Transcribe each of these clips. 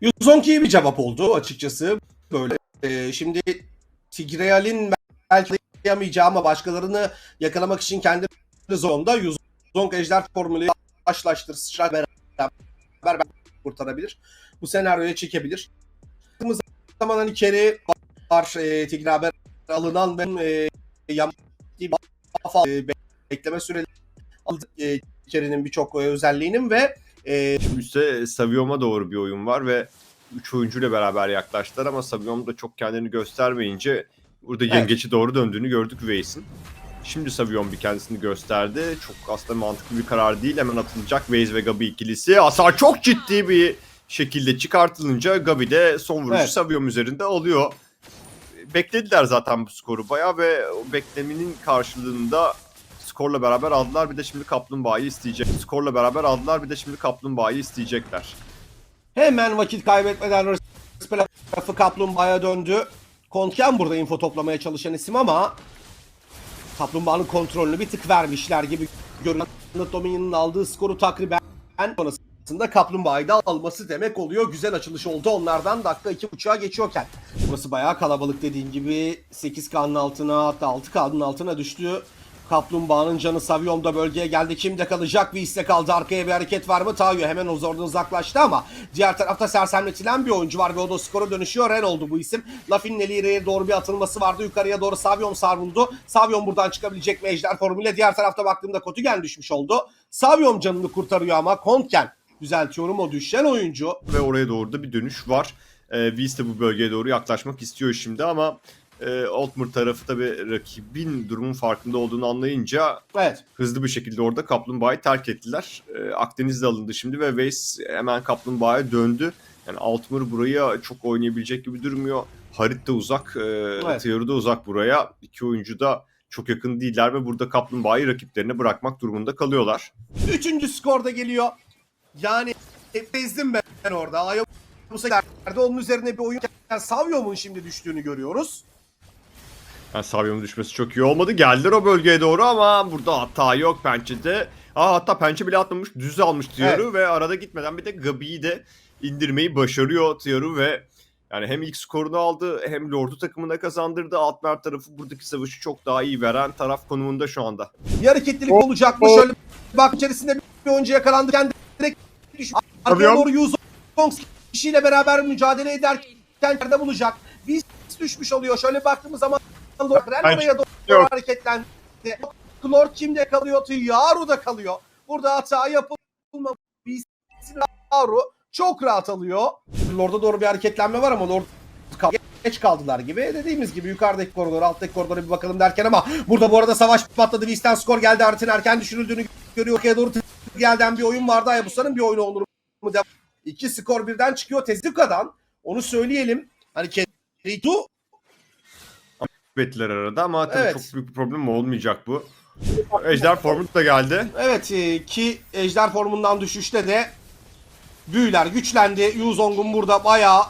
Yuzonki iyi bir cevap oldu açıkçası. Böyle. Ee, şimdi Tigreal'in belki de yapamayacağı ama başkalarını yakalamak için kendi zonda Yuzong Ejder formülü başlaştır sıçrar beraber, kurtarabilir. Bu senaryoya çekebilir. Baktığımız zaman hani Kerry var e, Tigre alınan ve e, yam e, bekleme süreleri e, birçok e, özelliğinin ve e, Şimdi üstte Saviom'a doğru bir oyun var ve 3 oyuncuyla beraber yaklaştılar ama Saviom da çok kendini göstermeyince burada Evet. doğru döndüğünü gördük Waze'in. Şimdi Savion bir kendisini gösterdi. Çok aslında mantıklı bir karar değil. Hemen atılacak Waze ve Gabi ikilisi. Hasar çok ciddi bir şekilde çıkartılınca Gabi de son vuruşu Evet. Savion üzerinde alıyor. Beklediler zaten bu skoru bayağı ve bekleminin karşılığında skorla beraber aldılar. Bir de şimdi Kaplumbağa'yı isteyecek. Skorla beraber aldılar. Bir de şimdi Kaplumbağa'yı isteyecekler. Hemen vakit kaybetmeden Respel tarafı Kaplumbağa'ya döndü. Kontken burada info toplamaya çalışan isim ama Kaplumbağa'nın kontrolünü bir tık vermişler gibi görünüyor. Dominion'un aldığı skoru takriben sonrasında Kaplumbağa'yı da alması demek oluyor. Güzel açılış oldu onlardan dakika 2.5'a geçiyorken. Burası bayağı kalabalık dediğin gibi 8K'nın altına hatta 6K'nın altına düştü. Kaplumbağanın canı Savion da bölgeye geldi. Kimde kalacak? Viis'te kaldı. Arkaya bir hareket var mı? Tayo hemen o zordan uzaklaştı ama diğer tarafta sersemletilen bir oyuncu var ve o da skora dönüşüyor. Ren oldu bu isim. Lafin'in ileriye doğru bir atılması vardı. Yukarıya doğru Savion savruldu. Savion buradan çıkabilecek mi Ejder formüyle? Diğer tarafta baktığımda Kotigen düşmüş oldu. Savion canını kurtarıyor ama Kontken düzeltiyorum o düşen oyuncu. Ve oraya doğru da bir dönüş var. Ee, Whis de bu bölgeye doğru yaklaşmak istiyor şimdi ama e, Altmur tarafı tabii rakibin durumun farkında olduğunu anlayınca Evet. hızlı bir şekilde orada Kaplumbağa'yı terk ettiler. Ee, Akdeniz de alındı şimdi ve Weiss hemen Kaplumbağa'ya döndü. Yani Altmur buraya çok oynayabilecek gibi durmuyor. Harit de uzak, e. Theory da uzak buraya. İki oyuncu da çok yakın değiller ve burada Kaplumbağa'yı rakiplerine bırakmak durumunda kalıyorlar. Üçüncü skor da geliyor. Yani ezdim ben orada. Ayo bu seferde onun üzerine bir oyun. Yani Savyom'un şimdi düştüğünü görüyoruz. Yani Savyon'un düşmesi çok iyi olmadı. Geldiler o bölgeye doğru ama burada hata yok Pençe'de. Aa, hatta Pençe bile atmamış. Düz almış Tiyoru ve arada gitmeden bir de Gabi'yi de indirmeyi başarıyor Tiyoru ve yani hem ilk skorunu aldı hem Lord'u takımına kazandırdı. Altmer tarafı buradaki savaşı çok daha iyi veren taraf konumunda şu anda. Bir hareketlilik olacak mı? Şöyle bak içerisinde bir oyuncu yakalandı. Kendi direkt düşmüş. Arkaya doğru Yuzong kişiyle beraber mücadele ederken yerde bulacak. Biz düşmüş oluyor. Şöyle baktığımız zaman Lord Ren Ben- oraya doğru Yok. hareketlendi. Lord kimde kalıyor? Yaru da kalıyor. Burada hata yapılmamış. Yaru çok rahat alıyor. Lord'a doğru bir hareketlenme var ama Lord geç kaldılar gibi. Dediğimiz gibi yukarıdaki koridora, alttaki koridora bir bakalım derken ama burada bu arada savaş patladı. Visten skor geldi. Harit'in erken düşürüldüğünü görüyor. Oraya doğru gelden bir oyun vardı. Ayabusa'nın bir oyunu olur mu? İki skor birden çıkıyor Tezuka'dan. Onu söyleyelim. Hani Keritu Bettiler arada ama tabii Evet. çok büyük bir problem olmayacak bu. Ejder Formut da geldi. Evet e, ki ejder formundan düşüşte de büyüler güçlendi. Yuzong'un burada bayağı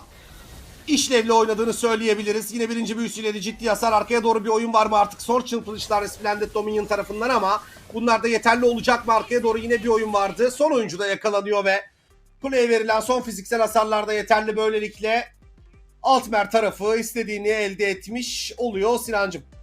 işlevli oynadığını söyleyebiliriz. Yine birinci büyüsüyle de ciddi hasar. Arkaya doğru bir oyun var mı artık? Son çırpılışlar Splendid Dominion tarafından ama bunlar da yeterli olacak mı? Arkaya doğru yine bir oyun vardı. Son oyuncu da yakalanıyor ve kuleye verilen son fiziksel hasarlar da yeterli böylelikle Altmer tarafı istediğini elde etmiş oluyor Sinancım.